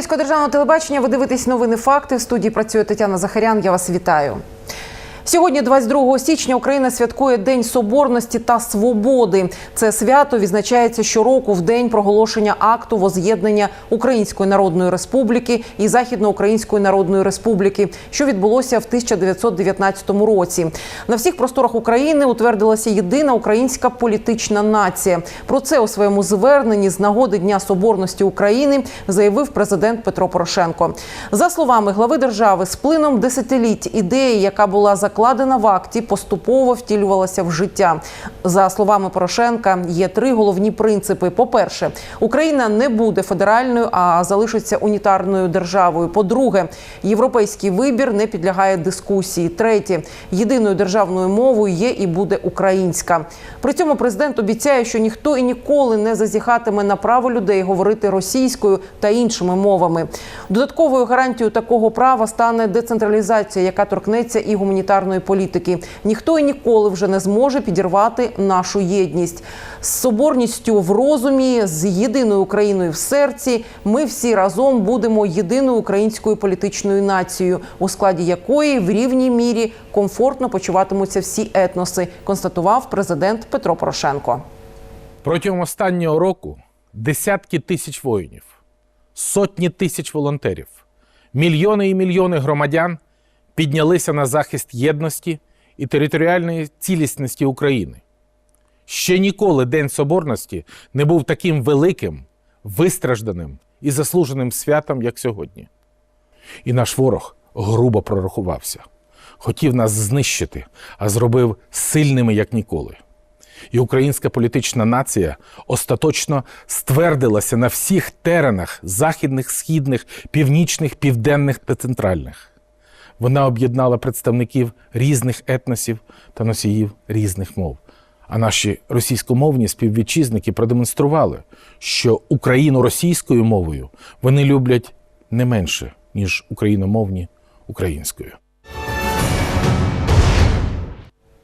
Донецького державного телебачення ви дивитесь новини факти. В студії працює Тетяна Захарян. Я вас вітаю. Сьогодні, 22 січня, Україна святкує День Соборності та Свободи. Це свято відзначається щороку в день проголошення акту воз'єднання Української Народної Республіки і Західноукраїнської Народної Республіки, що відбулося в 1919 році. На всіх просторах України утвердилася єдина українська політична нація. Про це у своєму зверненні з нагоди Дня Соборності України заявив президент Петро Порошенко. За словами глави держави, з плином десятиліть ідеї, яка була закладена в акті, поступово втілювалася в життя. За словами Порошенка, є три головні принципи: по-перше, Україна не буде федеральною, а залишиться унітарною державою. По-друге, європейський вибір не підлягає дискусії. Третє, єдиною державною мовою є і буде українська. При цьому президент обіцяє, що ніхто і ніколи не зазіхатиме на право людей говорити російською та іншими мовами. Додатковою гарантією такого права стане децентралізація, яка торкнеться і гуманітарної політики. Ніхто і ніколи вже не зможе підірвати нашу єдність з соборністю в розумі, з єдиною Україною в серці. Ми всі разом будемо єдиною українською політичною нацією, у складі якої в рівній мірі комфортно почуватимуться всі етноси, констатував президент Петро Порошенко. Протягом останнього року десятки тисяч воїнів, сотні тисяч волонтерів, мільйони і мільйони громадян піднялися на захист єдності і територіальної цілісності України. Ще ніколи День Соборності не був таким великим, вистражданим і заслуженим святом, як сьогодні. І наш ворог грубо прорахувався, хотів нас знищити, а зробив сильними як ніколи. І українська політична нація остаточно ствердилася на всіх теренах західних, східних, північних, південних та центральних. Вона об'єднала представників різних етносів та носіїв різних мов. А наші російськомовні співвітчизники продемонстрували, що Україну російською мовою вони люблять не менше, ніж україномовні українською.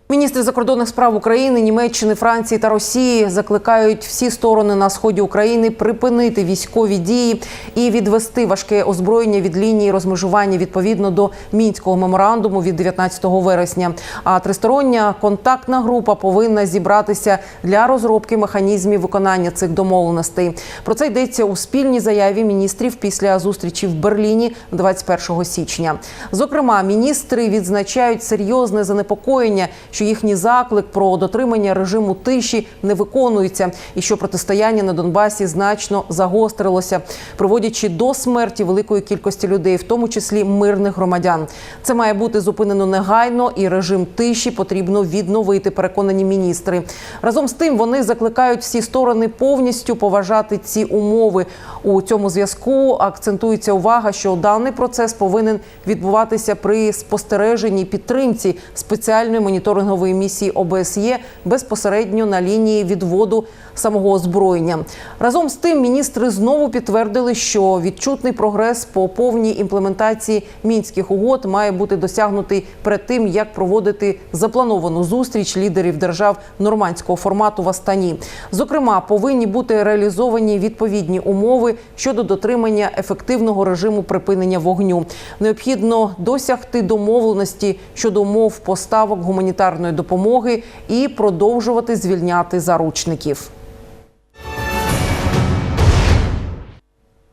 Міністри закордонних справ України, Німеччини, Франції та Росії закликають всі сторони на сході України припинити військові дії і відвести важке озброєння від лінії розмежування відповідно до мінського меморандуму від 19 вересня. А тристороння контактна група повинна зібратися для розробки механізмів виконання цих домовленостей. Про це йдеться у спільній заяві міністрів після зустрічі в Берліні 21 січня. Зокрема, міністри відзначають серйозне занепокоєння що їхній заклик про дотримання режиму тиші не виконується, і що протистояння на Донбасі значно загострилося, приводячи до смерті великої кількості людей, в тому числі мирних громадян. Це має бути зупинено негайно, і режим тиші потрібно відновити. Переконані міністри. Разом з тим вони закликають всі сторони повністю поважати ці умови. У цьому зв'язку акцентується увага, що даний процес повинен відбуватися при спостереженні підтримці спеціальної моніторингової моніторингової місії ОБСЄ безпосередньо на лінії відводу самого озброєння. Разом з тим, міністри знову підтвердили, що відчутний прогрес по повній імплементації мінських угод має бути досягнутий перед тим, як проводити заплановану зустріч лідерів держав нормандського формату в Астані. Зокрема, повинні бути реалізовані відповідні умови щодо дотримання ефективного режиму припинення вогню. Необхідно досягти домовленості щодо умов поставок гуманітарної допомоги і продовжувати звільняти заручників.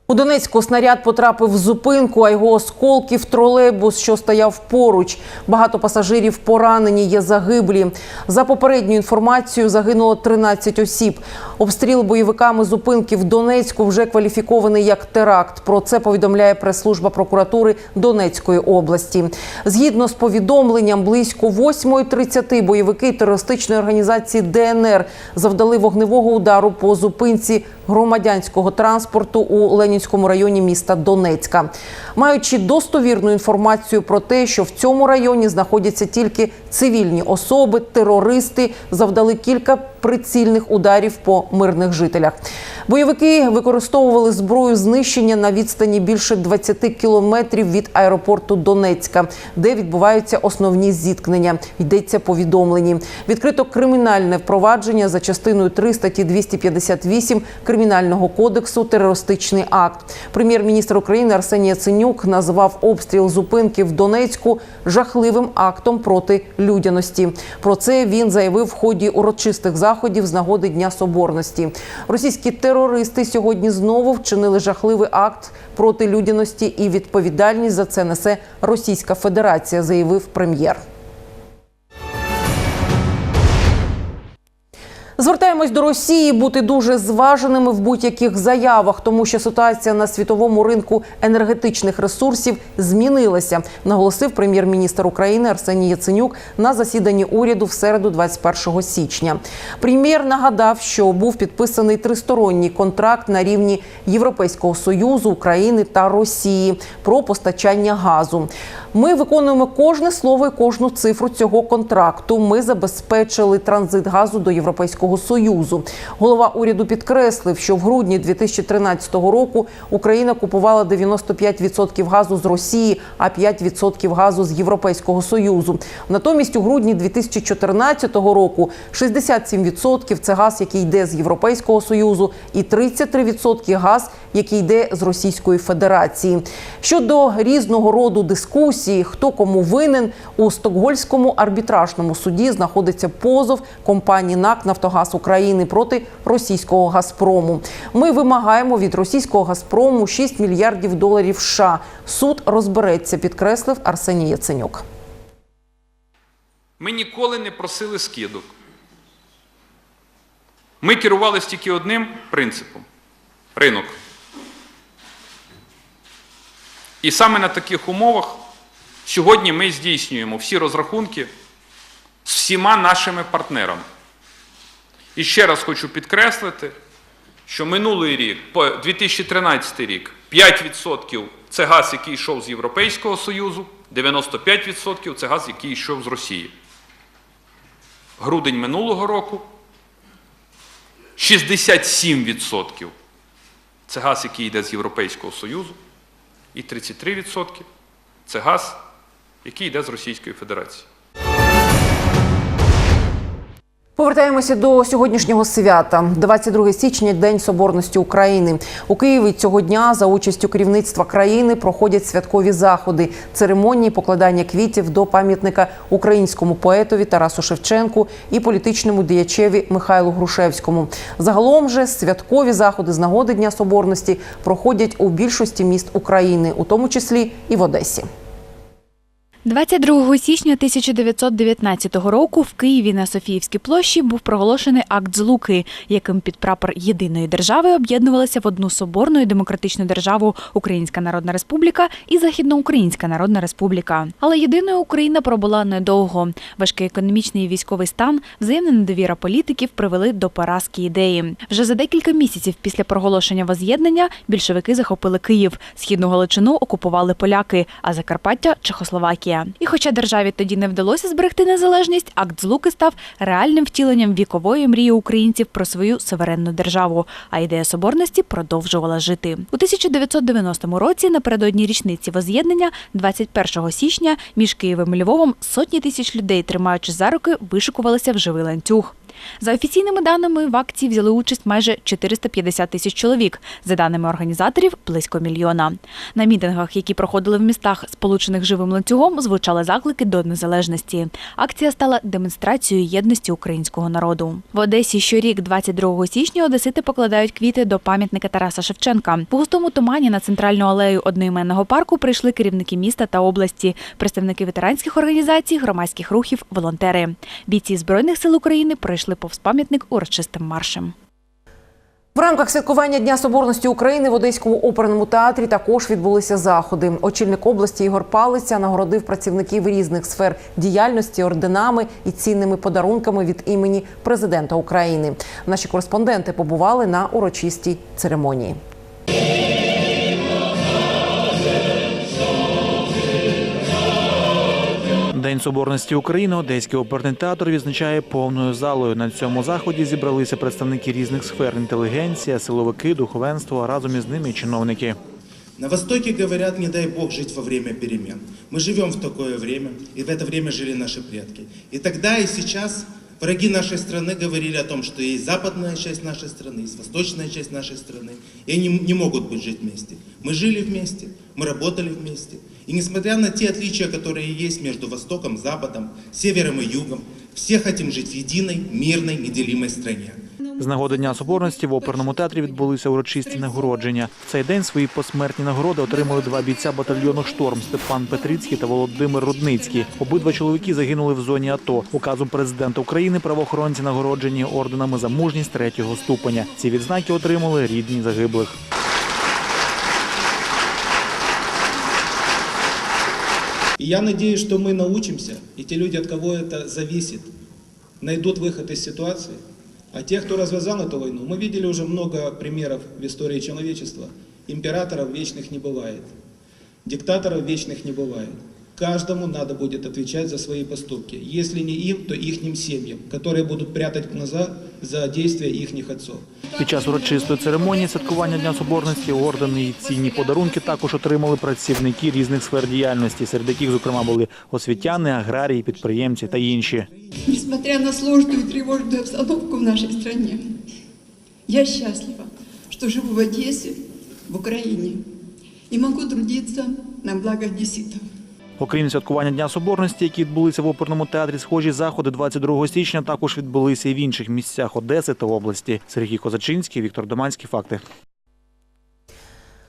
У Донецьку снаряд потрапив в зупинку, а його осколки в тролейбус, що стояв поруч. Багато пасажирів поранені, є загиблі. За попередньою інформацією загинуло 13 осіб. Обстріл бойовиками зупинки в Донецьку вже кваліфікований як теракт. Про це повідомляє прес-служба прокуратури Донецької області. Згідно з повідомленням, близько 8.30 бойовики терористичної організації ДНР завдали вогневого удару по зупинці громадянського транспорту у Ленінському районі міста Донецька, маючи достовірну інформацію про те, що в цьому районі знаходяться тільки цивільні особи, терористи завдали кілька прицільних ударів по мирних жителях. Бойовики використовували зброю знищення на відстані більше 20 кілометрів від аеропорту Донецька, де відбуваються основні зіткнення. Йдеться повідомлені. Відкрито кримінальне впровадження за частиною 3 статті 258 кримінального кодексу терористичний акт. Прем'єр-міністр України Арсеній Яценюк назвав обстріл зупинки в Донецьку жахливим актом проти людяності. Про це він заявив в ході урочистих заходів з нагоди Дня Соборності. Російські терористи сьогодні знову вчинили жахливий акт проти людяності, і відповідальність за це несе Російська Федерація, заявив прем'єр. Звертаємось до Росії бути дуже зваженими в будь-яких заявах, тому що ситуація на світовому ринку енергетичних ресурсів змінилася, наголосив прем'єр-міністр України Арсеній Яценюк на засіданні уряду в середу, 21 січня. Прем'єр нагадав, що був підписаний тристоронній контракт на рівні Європейського союзу, України та Росії про постачання газу. Ми виконуємо кожне слово і кожну цифру цього контракту. Ми забезпечили транзит газу до Європейського союзу. Голова уряду підкреслив, що в грудні 2013 року Україна купувала 95% газу з Росії, а 5% газу з Європейського союзу. Натомість у грудні 2014 року 67% – це газ, який йде з Європейського союзу, і 33% – газ, який йде з Російської Федерації. Щодо різного роду дискусії, хто кому винен у Стокгольському арбітражному суді знаходиться позов компанії НАК Нафтогаз України проти російського Газпрому. Ми вимагаємо від російського Газпрому 6 мільярдів доларів. США. суд розбереться, підкреслив Арсеній Яценюк. Ми ніколи не просили скидок. Ми керувалися тільки одним принципом ринок. І саме на таких умовах сьогодні ми здійснюємо всі розрахунки з всіма нашими партнерами. І ще раз хочу підкреслити, що минулий рік, 2013 рік, 5% це газ, який йшов з Європейського Союзу, 95% це газ, який йшов з Росії. Грудень минулого року 67% це газ, який йде з Європейського Союзу, і 33% це газ, який йде з Російської Федерації. Повертаємося до сьогоднішнього свята. 22 січня, День Соборності України. У Києві цього дня за участю керівництва країни проходять святкові заходи, церемонії покладання квітів до пам'ятника українському поетові Тарасу Шевченку і політичному діячеві Михайлу Грушевському. Загалом же святкові заходи з нагоди Дня Соборності проходять у більшості міст України, у тому числі і в Одесі. 22 січня 1919 року в Києві на Софіївській площі був проголошений акт злуки, яким під прапор єдиної держави об'єднувалися в одну соборну і демократичну державу Українська Народна Республіка і Західноукраїнська Народна Республіка. Але єдиною Україна пробула недовго. Важкий економічний і військовий стан, взаємна недовіра політиків привели до поразки ідеї. Вже за декілька місяців після проголошення воз'єднання більшовики захопили Київ, східну Галичину окупували поляки, а Закарпаття Чехословакія. І хоча державі тоді не вдалося зберегти незалежність, акт злуки став реальним втіленням вікової мрії українців про свою суверенну державу. А ідея соборності продовжувала жити у 1990 році. Напередодні річниці воз'єднання, 21 січня, між Києвом і Львовом сотні тисяч людей, тримаючи за руки, вишикувалися в живий ланцюг. За офіційними даними, в акції взяли участь майже 450 тисяч чоловік. За даними організаторів, близько мільйона. На мітингах, які проходили в містах, сполучених живим ланцюгом, звучали заклики до незалежності. Акція стала демонстрацією єдності українського народу. В Одесі щорік, 22 січня, одесити покладають квіти до пам'ятника Тараса Шевченка. В густому тумані на центральну алею одноіменного парку прийшли керівники міста та області, представники ветеранських організацій, громадських рухів, волонтери. Бійці збройних сил України пройшли повз пам'ятник урочистим маршем. В рамках святкування Дня Соборності України в Одеському оперному театрі також відбулися заходи. Очільник області Ігор Палиця нагородив працівників різних сфер діяльності орденами і цінними подарунками від імені президента України. Наші кореспонденти побували на урочистій церемонії. День День соборності України Одеський оперний театр відзначає повною залою. На цьому заході зібралися представники різних сфер інтелігенція, силовики, духовенство, а разом із ними і чиновники. На Востоке говорят, не дай Бог жить во время перемен. Мы живем в такое время, и в это время жили наши предки. И тогда, и сейчас враги нашей страны говорили о том, что есть западная часть нашей страны, есть восточная часть нашей страны, и они не могут быть жить вместе. Мы жили вместе, мы работали вместе. И несмотря на те отличия, которые есть между Востоком, Западом, Севером и Югом, все хотим жить в единой, мирной, неделимой стране. З нагоди Дня соборності в оперному театрі відбулися урочисті нагородження. В цей день свої посмертні нагороди отримали два бійця батальйону Шторм Степан Петрицький та Володимир Рудницький. Обидва чоловіки загинули в зоні АТО. Указом президента України правоохоронці нагороджені орденами за мужність третього ступеня. Ці відзнаки отримали рідні загиблих. И я надеюсь, что мы научимся, и те люди, от кого это зависит, найдут выход из ситуации. А те, кто развязал эту войну, мы видели уже много примеров в истории человечества. Императоров вечных не бывает. Диктаторов вечных не бывает. Каждому надо будет отвечать за свои поступки. Если не им, то ихним семьям, которые будут прятать глаза за действия ихних отцов. Під час урочистої церемонії святкування Дня Соборності ордени і цінні подарунки також отримали працівники різних сфер діяльності, серед яких, зокрема, були освітяни, аграрії, підприємці та інші. Несмотря на сложную и тревожную обстановку в нашей стране, я счастлива, что живу в Одессе, в Украине, и могу трудиться на благо одесситов. Окрім святкування Дня Соборності, які відбулися в оперному театрі, схожі заходи 22 січня також відбулися і в інших місцях Одеси та області. Сергій Козачинський, Віктор Доманський. Факти.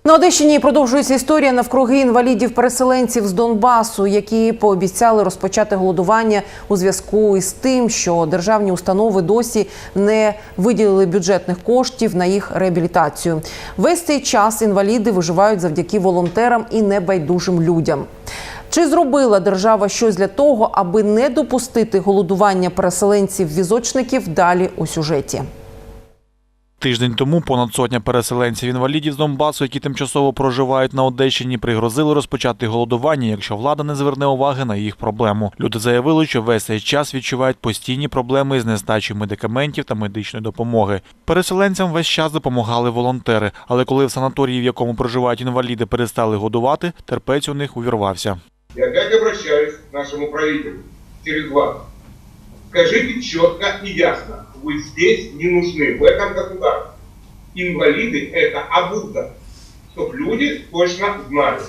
На Одещині продовжується історія навкруги інвалідів-переселенців з Донбасу, які пообіцяли розпочати голодування у зв'язку із тим, що державні установи досі не виділили бюджетних коштів на їх реабілітацію. Весь цей час інваліди виживають завдяки волонтерам і небайдужим людям. Чи зробила держава щось для того, аби не допустити голодування переселенців-візочників? Далі у сюжеті. Тиждень тому понад сотня переселенців-інвалідів з Донбасу, які тимчасово проживають на Одещині, пригрозили розпочати голодування, якщо влада не зверне уваги на їх проблему. Люди заявили, що весь цей час відчувають постійні проблеми з нестачею медикаментів та медичної допомоги. Переселенцям весь час допомагали волонтери, але коли в санаторії, в якому проживають інваліди, перестали годувати, терпець у них увірвався. И опять обращаюсь к нашему правительству через вас. Скажите четко и ясно, вы здесь не нужны, в этом государстве. Инвалиды – это обуза, чтобы люди точно знали.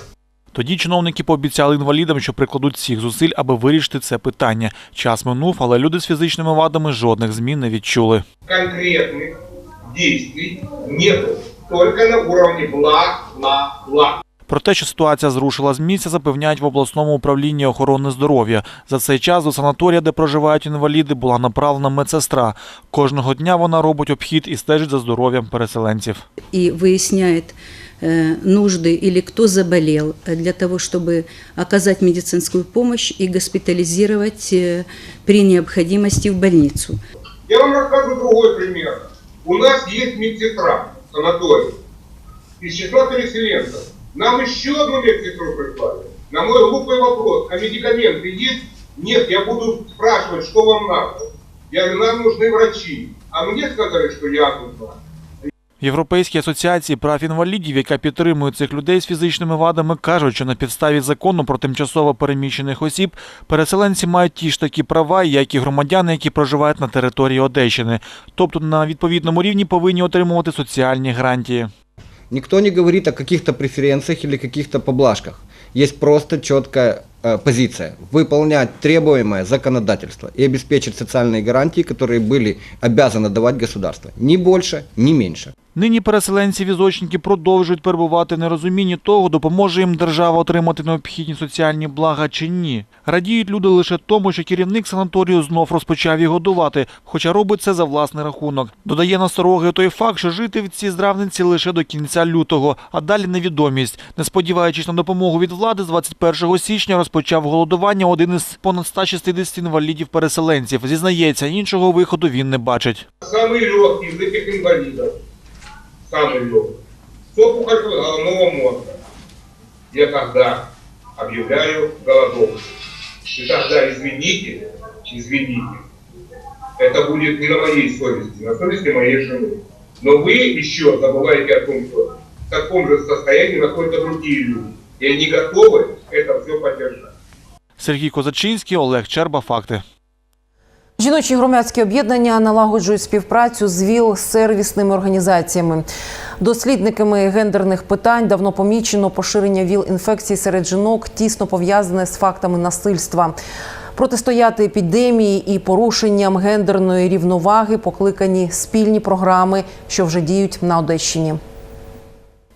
Тоді чиновники пообіцяли інвалідам, що прикладуть всіх зусиль, аби вирішити це питання. Час минув, але люди з фізичними вадами жодних змін не відчули. Конкретных действий нету, только на уровне бла-бла-бла. Про те, що ситуація зрушила з місця, запевняють в обласному управлінні охорони здоров'я. За цей час до санаторія, де проживають інваліди, була направлена медсестра. Кожного дня вона робить обхід і стежить за здоров'ям переселенців. и выясняет э, нужды или кто заболел э, для того, чтобы оказать медицинскую помощь и госпитализировать э, при необходимости в больницу. Я вам расскажу другой пример. У нас есть медсестра в санатории из числа переселенцев. Нам еще одну медсестру прислали. На мой глупый вопрос, а медикаменты есть? Нет, я буду спрашивать, что вам надо. Я говорю, нам нужны врачи. А мне сказали, что я нужна. В Європейській асоціації прав інвалідів, яка підтримує цих людей з фізичними вадами, кажуть, що на підставі закону про тимчасово переміщених осіб переселенці мають ті ж такі права, як і громадяни, які проживають на території Одещини. Тобто на відповідному рівні повинні отримувати соціальні гарантії. Никто не говорит о каких-то преференциях или каких-то поблажках. Есть просто четкая э, позиция – выполнять требуемое законодательство и обеспечить социальные гарантии, которые были обязаны давать государство. Ни больше, ни меньше. Нині переселенці-візочники продовжують перебувати в нерозумінні того, допоможе їм держава отримати необхідні соціальні блага чи ні. Радіють люди лише тому, що керівник санаторію знов розпочав їх годувати, хоча робить це за власний рахунок. Додає насторогою той факт, що жити в цій здравниці лише до кінця лютого, а далі невідомість. Не сподіваючись на допомогу від влади, з 21 січня розпочав голодування один із понад 160 інвалідів-переселенців. Зізнається, іншого виходу він не бачить. Самый легкий из этих инвалидов, самый легкий, с опухолью головного мозга. Я когда объявляю голодовку, И тогда, извините, извините, это будет не на моей совести, на совести моей жены. Но вы еще забываете о том, что в таком же состоянии находятся другие люди. И они готовы это все поддержать. Сергій Козачинський, Олег Черба. Факти. Жіночі громадські об'єднання налагоджують співпрацю з ВІЛ сервісними організаціями. Дослідниками гендерних питань давно помічено поширення ВІЛ-інфекцій серед жінок, тісно пов'язане з фактами насильства. Протистояти епідемії і порушенням гендерної рівноваги покликані спільні програми, що вже діють на Одещині.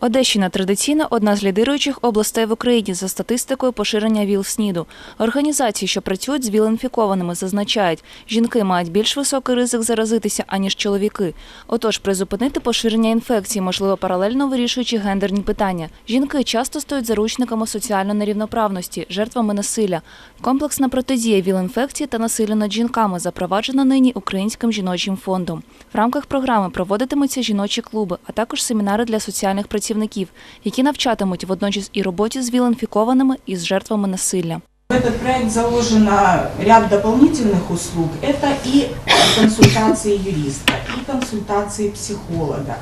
Одещина традиційно одна з лідируючих областей в Україні за статистикою поширення ВІЛ-СНІДу. Організації, що працюють з ВІЛ-інфікованими, зазначають, жінки мають більш високий ризик заразитися, аніж чоловіки. Отож, призупинити поширення інфекції, можливо, паралельно вирішуючи гендерні питання. Жінки часто стають заручниками соціальної нерівноправності, жертвами насилля. Комплексна протидія ВІЛ-інфекції та насиллю над жінками запроваджена нині Українським жіночим фондом. В рамках програми проводитимуться жіночі клуби, а також семінари для соціальних працівників, які навчатимуть водночас і роботі з ВІЛ-інфікованими і з жертвами насилля. В этот проект заложено ряд дополнительных услуг. Это и консультации юриста, и консультации психолога,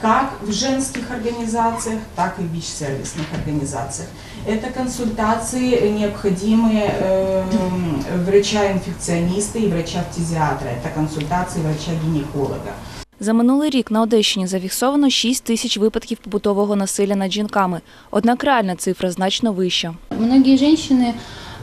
как в женских организациях, так и в ВИЧ-сервисных организациях. Это консультации необходимые э, врача-инфекциониста и врача-фтизиатра. Это консультации врача-гинеколога. За минулий рік на Одещині зафіксовано 6 тисяч випадків побутового насилля над жінками. Однак реальна цифра значно вища. Многі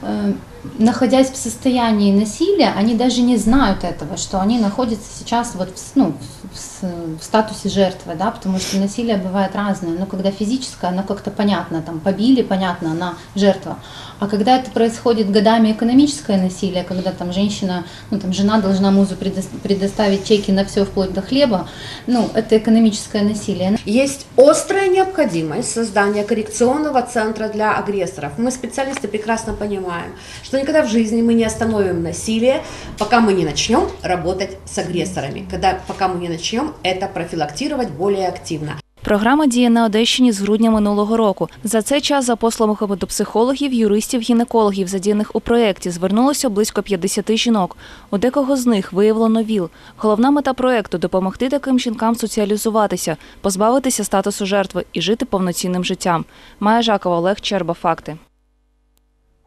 э, находясь в состоянии насилия, они даже не знают этого, что они находятся сейчас вот в, ну, в, в статусе жертвы, да, потому что насилие бывает разное. Но когда физическое, оно как-то понятно, там побили, понятно, она жертва. А когда это происходит годами экономическое насилие, когда там женщина, ну там жена должна предос- предоставить чеки на все вплоть до хлеба, ну это экономическое насилие. Есть острая необходимость создания коррекционного центра для агрессоров. Мы, специалисты, прекрасно понимаем, что никогда в жизни мы не остановим насилие, пока мы не начнем работать с агрессорами, когда, пока мы не начнем это профилактировать более активно. Програма діє на Одещині з грудня минулого року. За цей час, за послугами до психологів, юристів, гінекологів, задіяних у проєкті, звернулося близько 50 жінок. У декого з них виявлено ВІЛ. Головна мета проєкту – допомогти таким жінкам соціалізуватися, позбавитися статусу жертви і жити повноцінним життям. Майя Жакова, Олег Черба. Факти.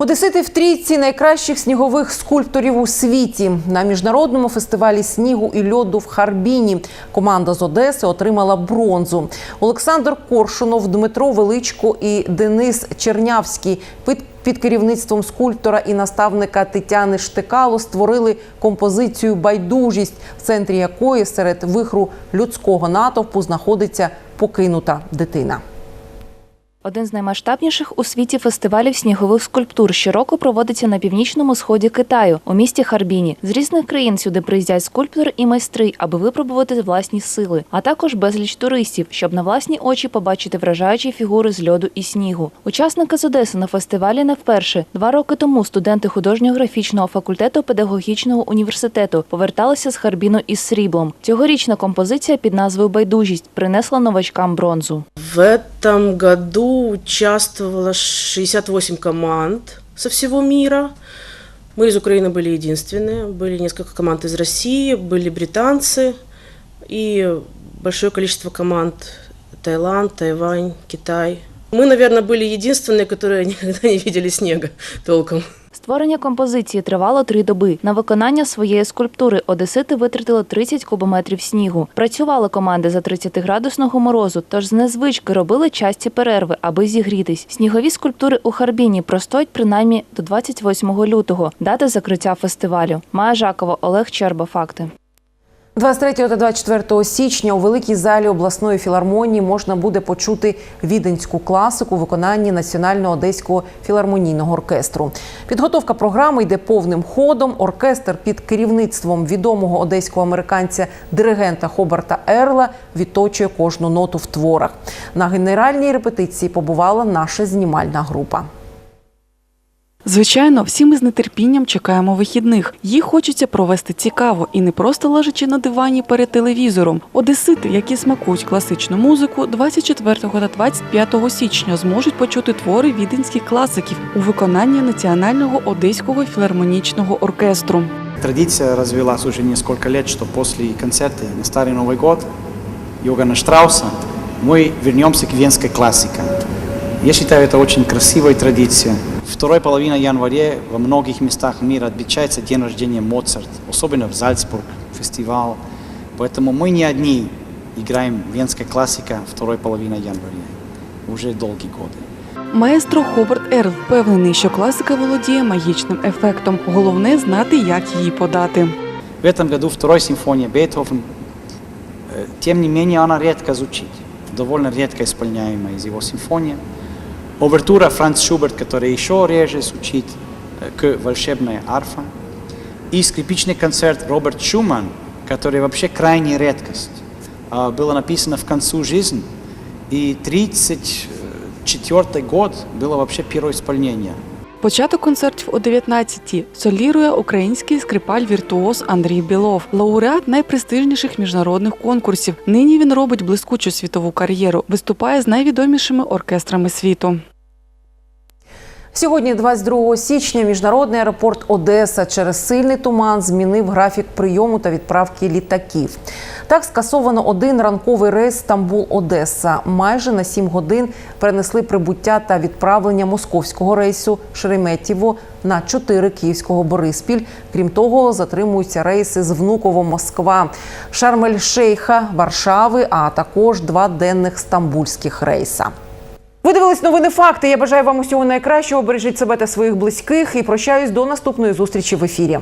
Одесити в трійці найкращих снігових скульпторів у світі на міжнародному фестивалі снігу і льоду в Харбіні. Команда з Одеси отримала бронзу. Олександр Коршунов, Дмитро Величко і Денис Чернявський під, під керівництвом скульптора і наставника Тетяни Штекало створили композицію Байдужість, в центрі якої серед вихру людського натовпу знаходиться покинута дитина. Один з наймасштабніших у світі фестивалів снігових скульптур щороку проводиться на північному сході Китаю, у місті Харбіні. З різних країн сюди приїздять скульптори і майстри, аби випробувати власні сили, а також безліч туристів, щоб на власні очі побачити вражаючі фігури з льоду і снігу. Учасники з Одеси на фестивалі не вперше. Два роки тому студенти художньо-графічного факультету педагогічного університету поверталися з Харбіну із сріблом. Цьогорічна композиція під назвою Байдужість принесла новачкам бронзу. В этом году участвовало 68 команд со всего мира. Мы из Украины были единственные. Были несколько команд из России, были британцы и большое количество команд Таиланд, Тайвань, Китай. Мы, наверное, были единственные, которые никогда не видели снега толком. Створення композиції тривало три доби. На виконання своєї скульптури одесити витратили 30 кубометрів снігу. Працювали команди за 30-градусного морозу, тож з незвички робили часті перерви, аби зігрітись. Снігові скульптури у Харбіні простоять принаймні до 28 лютого, дати закриття фестивалю. Майя Жакова, Олег Черба. Факти. 23 та 24 січня у великій залі обласної філармонії можна буде почути віденську класику у виконанні Національного одеського філармонійного оркестру. Підготовка програми йде повним ходом. Оркестр під керівництвом відомого одеського американця диригента Хобарта Ерла відточує кожну ноту в творах. На генеральній репетиції побувала наша знімальна група. Звичайно, всі ми з нетерпінням чекаємо вихідних. Їх хочеться провести цікаво і не просто лежачи на дивані перед телевізором. Одесити, які смакують класичну музику, 24 та 25 січня зможуть почути твори віденських класиків у виконанні Національного одеського філармонічного оркестру. Традиция развилась уже несколько лет, что после концерта на Старый Новый год Йогана Штрауса мы вернемся к венской классике. Я считаю, это очень красивая традиция. Второй половина января во многих местах мира отмечается день рождения Моцарт, особенно в Зальцбург, фестиваль. Поэтому мы не одни играем венская классика второй половины января. Уже долгие годы. Маестро Ховард Ерл впевнений, що класика володіє магічним ефектом. Головне знати, як її подати. В этом году второй симфония Бетховен, э, тем не менее, она редко звучит, довольно редко исполняемая из его симфонии. Овертура Франц Шуберт, которая еще реже звучит, э, к «Волшебная арфа». И скрипичный концерт Роберт Шуман, который вообще крайняя редкость. А, Было написано в концу жизни, и 34 год было вообще первое исполнение. Початок концертів о 19-ті солірує український скрипаль-віртуоз Андрій Білов, лауреат найпрестижніших міжнародних конкурсів. Нині він робить блискучу світову кар'єру, виступає з найвідомішими оркестрами світу. Сьогодні, 22 січня, міжнародний аеропорт Одеса через сильний туман змінив графік прийому та відправки літаків. Так скасовано один ранковий рейс Стамбул-Одеса. Майже на 7 годин перенесли прибуття та відправлення московського рейсу Шереметьєво на 4 київського Бориспіль. Крім того, затримуються рейси з Внуково-Москва, Шармель-Шейха, Варшави, а також два денних стамбульських рейса. Ви дивились новини факти. Я бажаю вам усього найкращого. Бережіть себе та своїх близьких і прощаюсь до наступної зустрічі в ефірі.